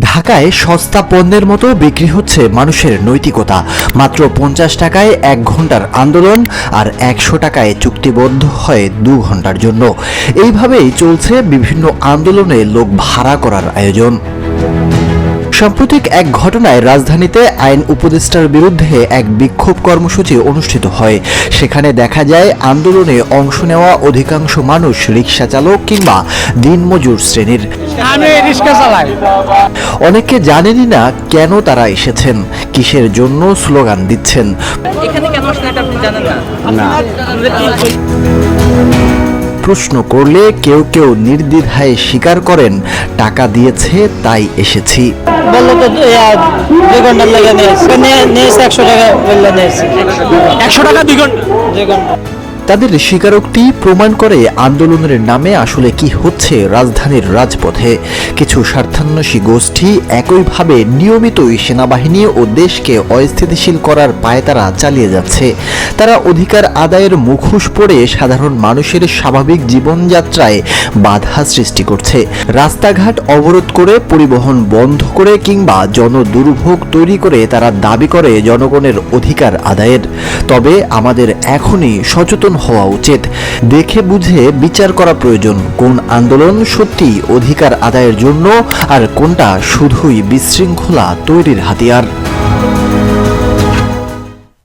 ঢাকায় সস্তা পণ্যের মতো বিক্রি হচ্ছে মানুষের নৈতিকতা। মাত্র পঞ্চাশ টাকায় এক ঘণ্টার আন্দোলন আর একশো টাকায় চুক্তিবদ্ধ হয় দু ঘণ্টার জন্য। এইভাবেই চলছে বিভিন্ন আন্দোলনে লোক ভাড়া করার আয়োজন। সাম্প্রতিক এক ঘটনায় রাজধানীতে আইন উপদেষ্টার বিরুদ্ধে এক বিক্ষোভ কর্মসূচি অনুষ্ঠিত হয়। সেখানে দেখা যায়, আন্দোলনে অংশ নেওয়া অধিকাংশ মানুষ রিক্সা চালক কিংবা দিনমজুর শ্রেণির। আমি রিক্সা চালাই। অনেকে জানেনই না কেন তারা এসেছেন কিসের জন্য স্লোগান দিচ্ছেন। এখানে কেন আপনি জানেন না? প্রশ্ন করলে কেউ কেউ নির্দ্বিধায় স্বীকার করেন টাকা দিয়েছে তাই এসেছি। বলল তো দুই ঘণ্টার লেগে নিয়েছে। নিয়েছে একশো টাকা বললে নিয়েছে। একশো টাকা দুই ঘণ্টা? দুই ঘণ্টা। তাদের স্বীকারোক্তি প্রমাণ করে আন্দোলনের নামে আসলে কি হচ্ছে রাজধানীর রাজপথে। কিছু স্বার্থান্বেষী গোষ্ঠী একইভাবে নিয়মিতই সেনাবাহিনী ও দেশকে অস্থিতিশীল করার পায়তারা চালিয়ে যাচ্ছে। তারা অধিকার আদায়ের মুখোশ পরে সাধারণ মানুষের স্বাভাবিক জীবনযাত্রায় বাধা সৃষ্টি করছে। রাস্তাঘাট অবরোধ করে পরিবহন বন্ধ করে কিংবা জনদুর্ভোগ তৈরি করে তারা দাবি করে জনগণের অধিকার আদায়ের। তবে আমাদের এখনই সচেতন হওয়া উচিত। দেখে বুঝে বিচার করা প্রয়োজন, কোন আন্দোলন সত্যি অধিকার আদায়ের জন্য আর কোনটা শুধুই বিশৃঙ্খলা তৈরির হাতিয়ার।